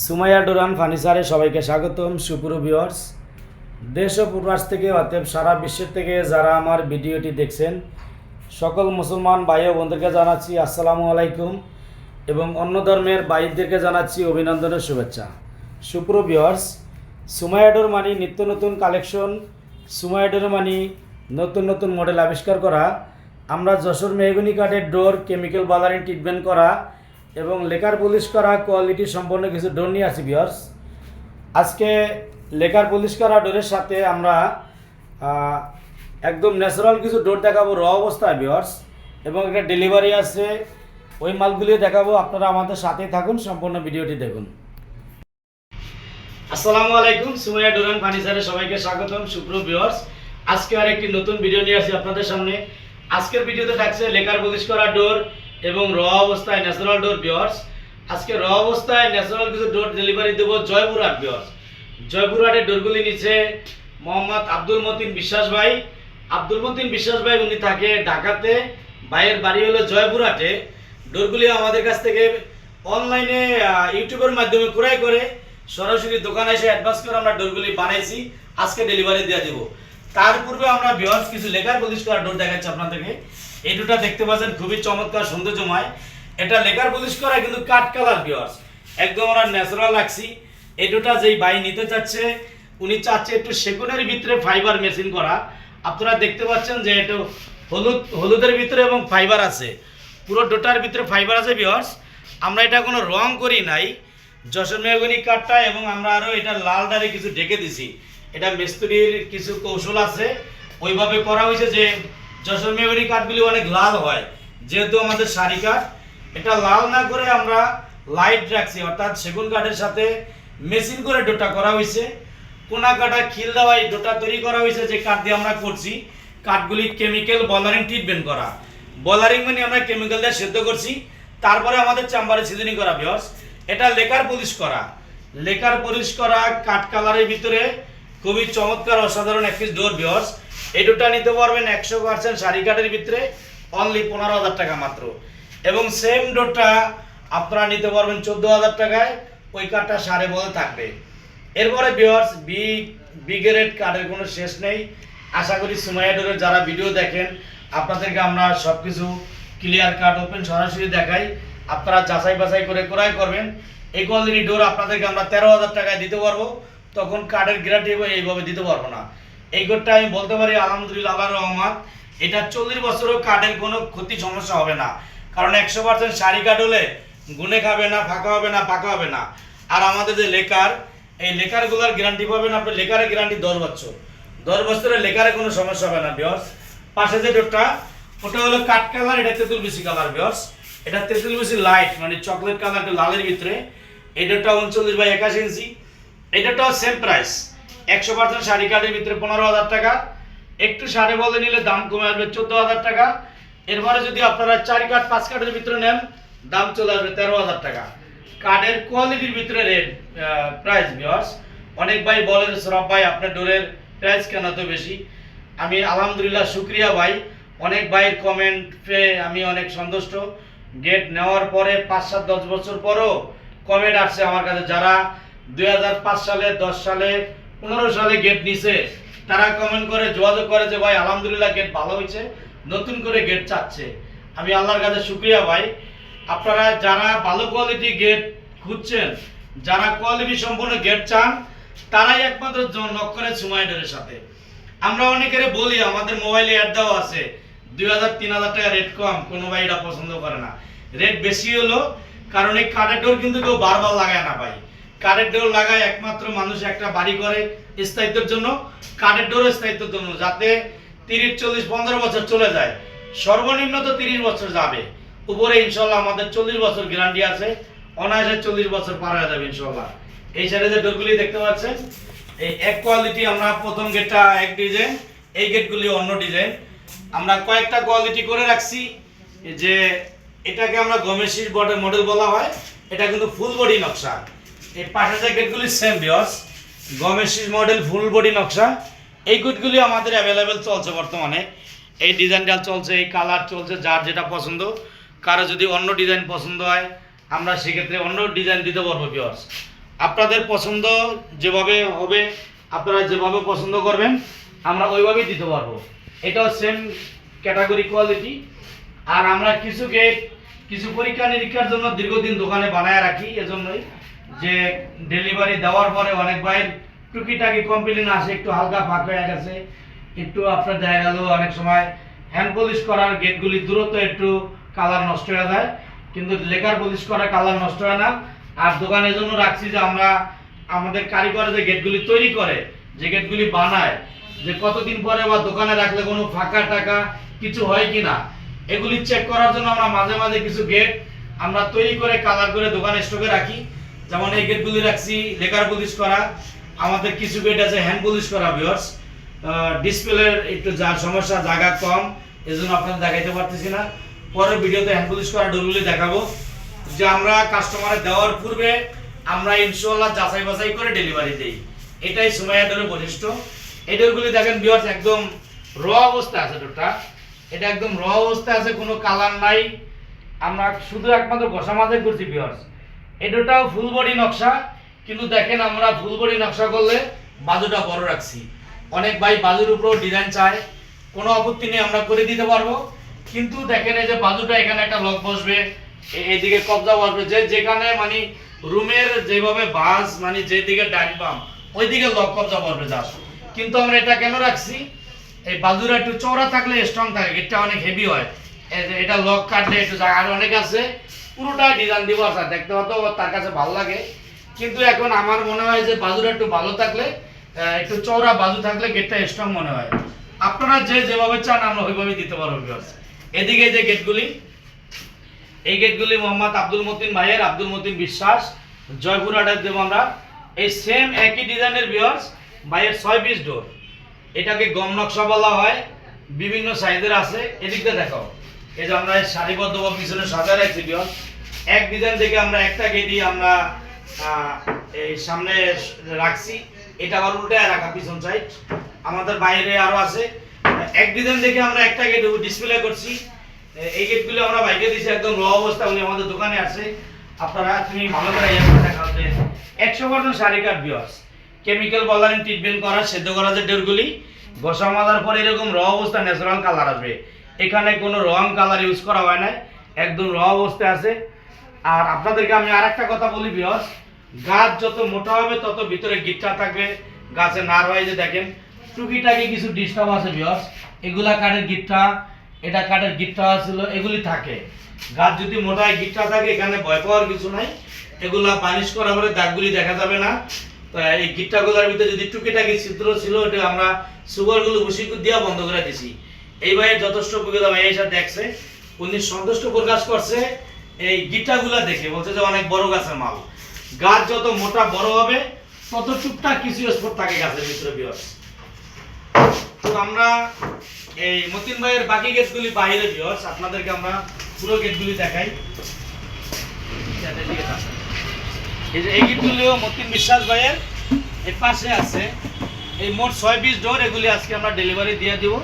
Sumaiya Durand ফার্নিচারে সবাইকে স্বাগতম Supur viewers দেশ ও প্রবাস থেকে অতএব সারা বিশ্বের থেকে যারা আমার ভিডিওটি দেখছেন, সকল মুসলমান ভাই ও বন্ধুকে জানাচ্ছি আসসালামু আলাইকুম এবং অন্য ধর্মের ভাইদেরকে জানাচ্ছি অভিনন্দনের শুভেচ্ছা। সুপ্র ভিওয়ার্স সুমাইয়াডোর মানি নিত্য নতুন কালেকশন সুমাইয়াডোর মানি নতুন নতুন মডেল আবিষ্কার করা, আমরা যশোর মেহগুনি কাঠের ডোর কেমিক্যাল বালারিং ট্রিটমেন্ট করা এবং লেকার পলিশ করা কোয়ালিটি সম্পন্ন কিছু ডোর নিয়ে আসি ভিওর্স আজকে লেকার পলিশ করা ডোরের সাথে আমরা একদম ন্যাচারাল কিছু ডোর দেখাবো র অবস্থায় ভিওর্স এবং একটা ডেলিভারি আছে, ওই মালগুলি দেখাবো। আপনারা আমাদের সাথেই থাকুন, সম্পূর্ণ ভিডিওটি দেখুন। আসসালামু আলাইকুম, সুমাইয়া ডোরান ফার্নিচারে সবাইকে স্বাগতম সুপ্র ভিউয়ার্স আজকে আর একটি নতুন ভিডিও নিয়ে আসি আপনাদের সামনে। আজকের ভিডিওতে থাকছে লেকার পলিশ করা ডোর এবং র অবস্থায় ন্যাচারাল ডোর ভিউয়ার্স আজকে র অবস্থায় ন্যাচারাল কিছু ডোর ডেলিভারি দেবো জয়পুরহাট ভিউয়ার্স জয়পুরহাটের ডোরগুলি নিচে মোহাম্মদ আব্দুল মতিন বিশ্বাস ভাই। আব্দুল মতিন বিশ্বাস ভাই, উনি থাকে ঢাকাতে। ভাইয়ের বাড়ি হলো জয়পুরহাটে। ডোরগুলি আমাদের কাছ থেকে অনলাইনে ইউটিউবের মাধ্যমে ক্রয় করে সরাসরি দোকানে এসে অ্যাডভান্স করে আমরা ডোরগুলি বানাইছি, আজকে ডেলিভারি দিয়ে দেবো। তার পূর্বে আমরা ভিওয়ার্স কিছু লেখার করা ডোর দেখাচ্ছি আপনাদেরকে। এই দুটা দেখতে পাচ্ছেন খুবই চমৎকার সৌন্দর্যময়। এটা লেখার পলিশ করা কিন্তু কাঠ কালার ভিওয়ার্স একদম আমরা ন্যাচারাল রাখছি এই দুটা যেই বাই নিতে চাচ্ছে, উনি চাচ্ছে একটু সেগুনের ভিতরে ফাইবার মেশিন করা। আপনারা দেখতে পাচ্ছেন যে একটু হলুদ, হলুদের ভিতরে এবং ফাইবার আছে। পুরো ডোটার ভিতরে ফাইবার আছে ভিওয়ার্স আমরা এটা কোনো রং করি নাই। যশোর মেহগনি কাঠটা এবং আমরা আরও এটা লাল ডালে কিছু ঢেকে দিছি। এটা মিস্ত্রির কিছু কৌশল আছে। ওইভাবে করা হয়েছে যে যশোর মেহগনি কাঠগুলি অনেক লাল হয়। যেহেতু আমাদের শাড়ি কাঠ, এটা লাল না করে আমরা লাইট রাখছি, অর্থাৎ সেগুন কাঠের সাথে মেশিন করে ডোটা করা হয়েছে। কোনা কাটা খিল দেওয়া এই ডোটা তৈরি করা হয়েছে যে কাঠ দিয়ে আমরা করছি। কাঠগুলি কেমিক্যাল বলারিং ট্রিটমেন্ট করা। বলারিং মানে আমরা কেমিক্যাল দিয়ে সেদ্ধ করছি। তারপরে আমাদের চাম্বারে সিজনিং করা বিয়স এটা লেকার পলিশ করা। লেকার পলিশ করা কাঠ কালারের ভিতরে খুবই চমৎকার, অসাধারণ একটি ডোর বিয়স এই ডোরটা নিতে পারবেন একশো পার্সেন্ট শাড়ি কাঠের ভিতরে অনলি পনেরো হাজার টাকা মাত্র। এবং সেম ডোরটা আপনারা নিতে পারবেন চোদ্দ হাজার টাকায়, ওই কাঠটা সাড়ে বলে থাকবে। এরপরে বিয়ার্স বি বিগেরেট কার্ডের কোনো শেষ নেই। আশা করি সুমাইয়াডোরের যারা ভিডিও দেখেন, আপনাদেরকে আমরা সব কিছু ক্লিয়ার কার্ড ওপেন সরাসরি দেখাই। আপনারা যাচাই বাছাই করে ক্রয় করবেন। এই কোয়ালিটি ডোর আপনাদেরকে আমরা তেরো হাজার টাকায় দিতে পারব। তখন কার্ডের গ্যারান্টি এইভাবে দিতে পারব না। এই কোডটা আমি বলতে পারি, আলহামদুলিল্লাহ আল্লাহ রহমান এটা চল্লিশ বছরও কার্ডের কোনো ক্ষতি, সমস্যা হবে না। কারণ একশো পার্সেন্ট শাড়ি কার্ড হলে গুনে খাবে না, ফাঁকা হবে না, পাকা হবে না। আর আমাদের যে লেকার, এই লেকারগুলোর গ্যারান্টি পাবেন আপনি, লেকারের গ্যারান্টি দশ বছর। দশ বছরের লেকারে কোনো সমস্যা হবে না বিয়স পাশে যে ডোরটা ওটা হলো কাঠ কালার এটা তেঁতুল বেশি কালার বিয়স এটা তেঁতুল বেশি লাইট মানে চকলেট কালার লালের ভিতরে। এই ডোরটা উনচল্লিশ বাই একাশি ইঞ্চি। এই ডোরটাও সেম প্রাইস একশো পার্সেন্ট শাড়ি কার্ডের ভিতরে পনেরো হাজার টাকা। একটু সাড়ে বলে নিলে দাম কমে আসবে চোদ্দ হাজার টাকা। এরপরে যদি আপনারা চারি কাঠ, পাঁচ কাঠের ভিতরে নেন, দাম চলে আসবে তেরো হাজার টাকা। কার্ডের কোয়ালিটির ভিতরে রেট প্রাইস বিয়ার্স অনেক ভাই বলেন সরব ভাই, আপনার ডোরের প্রাইস কেন এত বেশি? আমি আলহামদুলিল্লাহ শুক্রিয়া ভাই। অনেক ভাইয়ের কমেন্ট পেয়ে আমি অনেক সন্তুষ্ট। গেট নেওয়ার পরে পাঁচ সাত দশ বছর পরও কমেন্ট আসছে আমার কাছে। যারা দুই হাজার পাঁচ সালে, দশ সালে, পনেরো সালে গেট নিছে। তারা কমেন্ট করে, যোগাযোগ করে যে, ভাই, আলহামদুলিল্লাহ গেট ভালো হয়েছে। নতুন করে গেট চাচ্ছে। আমি আল্লাহর কাছে শুক্রিয়া, ভাই। আপনারা যারা ভালো কোয়ালিটি গেট খুঁজছেন, যারা কোয়ালিটি সম্পন্ন গেট চান, তারাই একমাত্র নক করে সুমাইডারের সাথে। আমরা অনেকেরে বলি, আমাদের মোবাইলে অ্যাড দেওয়া আছে। দুই হাজার তিন হাজার টাকা রেট কম। কোনো ভাই এটা পছন্দ করে না। রেট বেশি হলো, কারণ এই কাঠের ডোর কিন্তু কেউ বারবার লাগায় না, ভাই। কাঠের ডোর লাগায় একমাত্র মানুষ একটা বাড়ি করে স্থায়িত্বের জন্য। কাঠের ডোর স্থায়িত্বের জন্য, যাতে তিরিশ, চল্লিশ, পনেরো বছর চলে যায়। সর্বনিম্ন তো তিরিশ বছর যাবে। উপরে ইনশাল্লাহ আমাদের চল্লিশ বছর গ্যারান্টি আছে। অনায়াসে চল্লিশ বছর পার হয়ে যাবে ইনশাল্লাহ। এই সাইডে যে ডোরগুলি দেখতে পাচ্ছেন, এই এক কোয়ালিটি আমরা প্রথম গেটটা এক ডিজাইন এই গেটগুলি অন্য ডিজাইন আমরা কয়েকটা কোয়ালিটি করে রাখছি। যে এটাকে আমরা গমেশির বডি মডেল বলা হয়। এটা কিন্তু ফুল বডি নকশা। এই পাশে যে গেটগুলি সেম বিয়স গমেশির মডেল ফুল বডি নকশা। এই গেটগুলি আমাদের অ্যাভেলেবেল চলছে বর্তমানে। এই ডিজাইনটা চলছে, এই কালার চলছে, যার যেটা পছন্দ। কারও যদি অন্য ডিজাইন পছন্দ হয়, আমরা সেক্ষেত্রে অন্য ডিজাইন দিতে পারব বিয়স আপনাদের পছন্দ যেভাবে হবে, আপনারা যেভাবে পছন্দ করবেন, আমরা ওইভাবেই দিতে পারব। এটাও সেম ক্যাটাগরি কোয়ালিটি আর আমরা কিছু গেট কিছু পরীক্ষা নিরীক্ষার জন্য দীর্ঘদিন দোকানে বানায় রাখি, এজন্যই। যে ডেলিভারি দেওয়ার পরে অনেক ভাইয়ের টুকিটাকি কমপ্লেন আসে, একটু হালকা ফাঁক হয়ে গেছে, একটু আপনার দেখা গেল অনেক সময় হ্যান্ড পলিশ করার গেটগুলি দূরত্ব একটু কালার নষ্ট হয়ে যায়, কিন্তু লেকার পলিশ করা কালার নষ্ট হয় না। আর দোকানের জন্য রাখছি যে আমরা আমাদের কারিগর যে গেটগুলি তৈরি করে, যে গেটগুলি বানায়, যে কতদিন পরে বা দোকানে রাখলে কোনো ফাঁকা টাকা কিছু হয় কি না এগুলি চেক করার জন্য আমরা মাঝে মাঝে কিছু গেট আমরা তৈরি করে কালার করে দোকানে স্টকে রাখি। যেমন এই গেটগুলি রাখছি, লেকার পলিশ করা, আমাদের কিছু গেট আছে হ্যান্ড পলিশ করা ভিউয়ার্স ডিসপ্লের একটু যা সমস্যা, জায়গা কম, এজন্য আপনাদের দেখাইতে পারতেছি না। পরের ভিডিওতে হ্যান্ড পলিশ করা ডোরগুলি দেখাবো। যে আমরা কাস্টমারে দেওয়ার পূর্বে আমরা ইনশাল্লাহ যাচাই বাছাই করে ডেলিভারি দিই। এটাই সময় ডোরের বৈশিষ্ট্য। এই ডোরগুলি দেখেন ভিউয়ার্স একদম র অবস্থা আছে ডোরটা এটা একদম র অবস্থা আছে, কোনো কালার নাই। আমরা শুধু একমাত্র ঘষা মাঝে করছি ভিউয়ার্স এটাও ফুল বডি নকশা, কিন্তু দেখেন আমরা ফুল বডি নকশা করলে বাজুটা বড় রাখছি। অনেক ভাই বাজুর উপরেও ডিজাইন চায়, কোনো আপত্তি নেই, আমরা করে দিতে পারব। কিন্তু দেখেন এই যে বাজুটা এখানে একটা লক বসবে এইদিকে কবজা বসবে। যে যেখানে মানে রুমের যেভাবে বাস মানে যেদিকে ডাইন বাম, ওইদিকে লক কবজা বসবে যা কিন্তু আমরা এটা কেন রাখছি? এই বাজুরা একটু চওড়া থাকলে স্ট্রং থাকে এটা অনেক হেভি হয়। এটা লক কাটলে একটু জায়গা অনেক আছে। পুরোটা ডিজাইন দিব আছে দেখতে হয়তো তার কাছে ভালো লাগে। কিন্তু এখন আমার মনে হয় যে বাজুটা একটু ভালো থাকলে একটু চওড়া বাজু থাকলে গেটটা স্ট্রং মনে হয়। আপনারা যে যেভাবে চান, আমরা ওইভাবে দিতে পারব, viewers। এদিকে যে গেটগুলি এই গেটগুলি মোহাম্মদ আব্দুল মতিন ভাইয়ের, আব্দুল মতিন বিশ্বাস জয়পুরহাটের দেব আমরা। এই সেম একই ডিজাইনের বিয়ার্স ভাইয়ের ছয় পিস ডোর এটাকে গম নকশা বলা হয়, বিভিন্ন সাইজের আছে। এদিকটা দেখাও। এই যে আমরা পিছনে সাজা রাখছি এক ডিজাইন থেকে আমরা একটা গেটই আমরা এই সামনে রাখছি। এটা আবার রাখা পিছন সাইড আমাদের বাইরে আরও আছে। এক ডিজাইন দেখে আমরা একটা গেট ডিসপ্লে করছি। এই গেটগুলো আমরা বাইকে দিছি, একদম র অবস্থা, উনি আমাদের দোকানে আছে। আপনারা তুমি ভালো করে একশো পার্সেন্ট শাড়ি কাট বিয়ার্স কেমিক্যাল বলারিং ট্রিটমেন্ট করা, সেদ্ধ করা যে ডোরগুলি মাদার পর এরকম র অবস্থা ন্যাচারাল কালার আসবে। এখানে কোনো রং কালার ইউজ করা হয় না একদম র অবস্থায় আছে। আর আপনাদেরকে আমি আর একটা কথা বলি বিয়স গাছ যত মোটা হবে, তত ভিতরে গিটটা থাকবে, গাছে নার হয় যে দেখেন। টুকিটাকি কিছু ডিস্টার্ব আছে বিয়স এগুলা কাঠের গিটটা, এটা কাঠের গিটটা ছিল, এগুলি থাকে। গাছ যদি মোটা হয়, গিটটা থাকে, এখানে ভয় পাওয়ার কিছু নাই। এগুলা পানিশ করা পরে দাগগুলি দেখা যাবে না। তো এই গিট্টাগুলোর ভিতরে যদি টুকিটাকি ছিদ্র ছিল, ওটা আমরা সুগারগুলো ভুসি দিয়া বন্ধ করে দিছি। এই ভাই যথেষ্ট অভিজ্ঞতা ভাই এসে দেখছে। উনি সন্তুষ্ট প্রকাশ করছে এই গিটাগুলা দেখে। বলছে যে অনেক বড় গাছের মাল। গাছ যত মোটা বড় হবে, তত টুকটাক কিছু স্পট থাকে গাছের ভিতরে বিয়স তো আমরা এই মতিন ভাইয়ের বাকি গেটগুলি বাইরে বিয়স আপনাদেরকে আমরা পুরো গেটগুলি দেখাই। এই যে এই গেটগুলিও মতিন বিশ্বাস ভাইয়ের এই পাশে আছে। এই মোট ছয় পিস ডোর এগুলি আজকে আমরা ডেলিভারি দিয়ে দিব।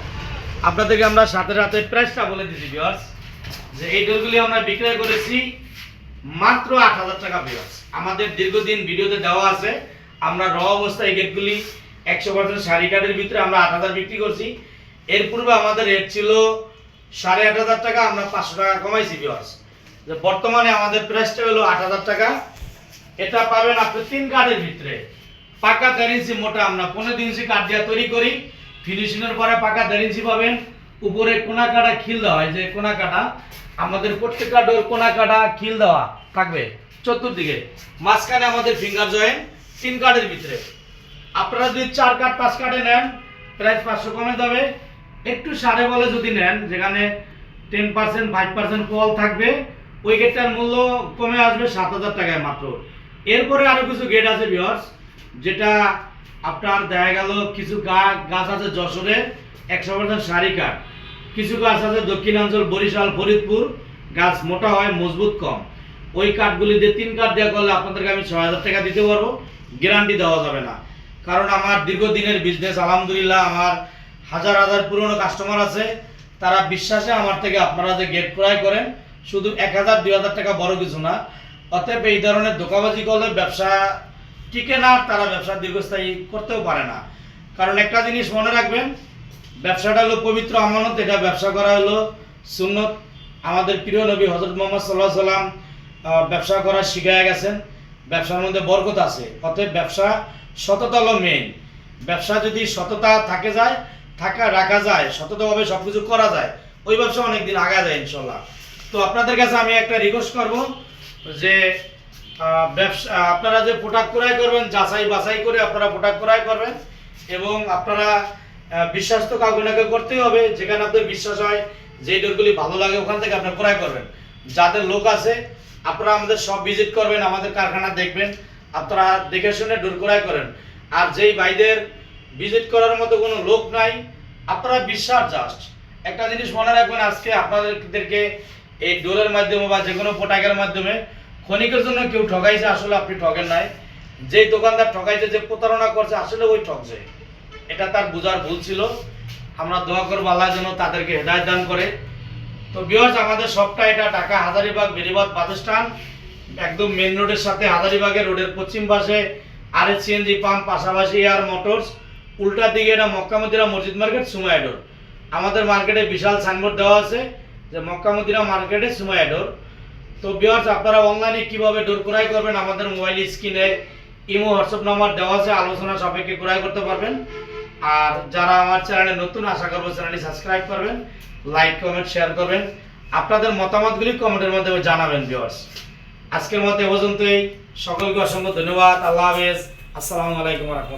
আপনাদেরকে আমরা সাথে সাথে প্রাইসটা বলে দিচ্ছি বিয়ার্স যে এই ডোরগুলি আমরা বিক্রয় করেছি মাত্র আট হাজার টাকা বিয়ার্স আমাদের দীর্ঘদিন ভিডিওতে দেওয়া আছে, আমরা র অবস্থায় গেটগুলি একশো পার্সেন্ট শাড়ি কার্ডের ভিতরে আমরা আট হাজার বিক্রি করছি। এর পূর্বে আমাদের রেট ছিল সাড়ে আট হাজার টাকা, আমরা পাঁচশো টাকা কমাইছি বিয়ার্স যে বর্তমানে আমাদের প্রাইসটা হলো আট হাজার টাকা। এটা পাবেন আপনি তিন কার্ডের ভিতরে। পাকা দেড় ইঞ্চি মোটা আমরা পনেরো ইঞ্চি কাঠ দিয়ে তৈরি করি। ফিনিশিংয়ের পরে পাকা দেড় ইঞ্চি পাবেন। উপরে কোনা কাটা খিল দেওয়া হয়, যে কোনা কাটা আমাদের প্রত্যেকটা ডোর কোনা কাটা খিল দেওয়া থাকবে চতুর্দিকে। মাঝখানে আমাদের ফিঙ্গার জয়েন্ট তিন কার্ডের ভিতরে। আপনারা যদি চার কাঠ, পাঁচ কাঠে নেন প্রাইস পাঁচশো কমে যাবে। একটু সাড়ে বলে যদি নেন, যেখানে টেন পার্সেন্ট ফাইভ পার্সেন্ট কল থাকবে, ওই গেটটার মূল্য কমে আসবে সাত হাজার টাকায় মাত্র। এরপরে আরও কিছু গেট আছে বিয়ার্স যেটা আপনার দেখা গেল কিছু গাছ আছে যশোরে, একশো পার্সেন্ট সারি কাঠ। কিছু গাছ আছে দক্ষিণাঞ্চল, বরিশাল, ফরিদপুর। গাছ মোটা হয়, মজবুত কম। ওই কাঠগুলি দিয়ে তিন কাঠ দেওয়া করলে আপনাদেরকে আমি ছয় হাজার টাকা দিতে পারব। গ্যারান্টি দেওয়া যাবে না। কারণ আমার দীর্ঘদিনের বিজনেস আলহামদুলিল্লাহ আমার হাজার হাজার পুরনো কাস্টমার আছে। তারা বিশ্বাসে আমার থেকে আপনারা যে গেট ক্রয় করেন, শুধু এক হাজার, দুই হাজার টাকা বড় কিছু না। অতএব এই ধরনের ধোকাবাজি করলে ব্যবসা টিকে না, তারা ব্যবসা দীর্ঘস্থায়ী করতেও পারে না। কারণ একটা জিনিস মনে রাখবেন, ব্যবসাটা হলো পবিত্র আমানত, এটা ব্যবসা করা হলো সুন্নত। আমাদের প্রিয় নবী হজরত মোহাম্মদ সাল্লাহ সাল্লাম ব্যবসা করা শিখায় গেছেন। ব্যবসার মধ্যে বরকত আছে। অতএব ব্যবসা সততা হলো মেন ব্যবসা যদি সততা থাকে যায়, থাকা, রাখা যায়, সততাভাবে সব কিছু করা যায়, ওই ব্যবসা অনেক দিন আগা যায় ইনশাল্লাহ তো আপনাদের কাছে আমি একটা রিকোয়েস্ট করব যে ব্যবসা আপনারা যে প্রোডাক্ট ক্রয় করবেন, যাচাই বাছাই করে আপনারা প্রোডাক্ট ক্রয় করবেন এবং আপনারা বিশ্বাস তো কাউকে না করতেই হবে। যেখানে আপনার বিশ্বাস হয় যে ডোরগুলি ভালো লাগে, ওখান থেকে আপনারা ক্রয় করবেন। যাদের লোক আছে, আপনারা আমাদের সব ভিজিট করবেন, আমাদের কারখানা দেখবেন, আপনারা দেখে শুনে ডোর ক্রয় করেন। আর যেই ভাইদের ভিজিট করার মতো কোনো লোক নাই, আপনারা বিশ্বাস জাস্ট একটা জিনিস মনে রাখবেন আজকে আপনাদেরকে, এই ডোরের মাধ্যমে বা যে কোনো প্রোডাক্টের মাধ্যমে ক্ষণিকের জন্য কেউ ঠকাইছে আসলে আপনি ঠকেন নাই। যেই দোকানদার ঠকাইছে যে প্রতারণা করছে, আসলে ওই ঠকছে এটা তার বোঝার ভুল ছিল। আমরা দোয়া করব আল্লাহ যেন তাদেরকে হেদায়ত দান করে। তো বিহার্স আমাদের সবটা এটা ঢাকা হাজারিবাগ বেরিবাদ বাসস্ট্যান্ড একদম মেন রোডের সাথে হাজারিবাগের রোডের পশ্চিম পাশে আর এস সিএনজি পাম্প, পাশাপাশি এয়ার মোটরস। উল্টার দিকে এটা মক্কামদিরা মসজিদ মার্কেট সুমাইডোর আমাদের মার্কেটে বিশাল সাইনবোর্ড দেওয়া আছে যে মক্কামদিরা মার্কেটে সুমাইডোর তো বিহার্স আপনারা অনলাইনে কীভাবে ডোর ক্রয় করবেন, আমাদের মোবাইল স্ক্রিনে ইমো হোয়াটসঅ্যাপ নাম্বার দেওয়া আছে, আলোচনা সাপেক্ষে ক্রয় করতে পারবেন। আর যারা আমার চ্যানেলে নতুন, আশা করব চ্যানেলটি সাবস্ক্রাইব করবেন লাইক কমেন্ট শেয়ার করবেন। আপনাদের মতামতগুলি কমেন্টের মাধ্যমে জানাবেন ভিউয়ার্স আজকের মতো এ পর্যন্তই। সকলকে অসংখ্য ধন্যবাদ। আল্লাহ হাফেজ। আসসালামু আলাইকুম রহমতুল্লাহ।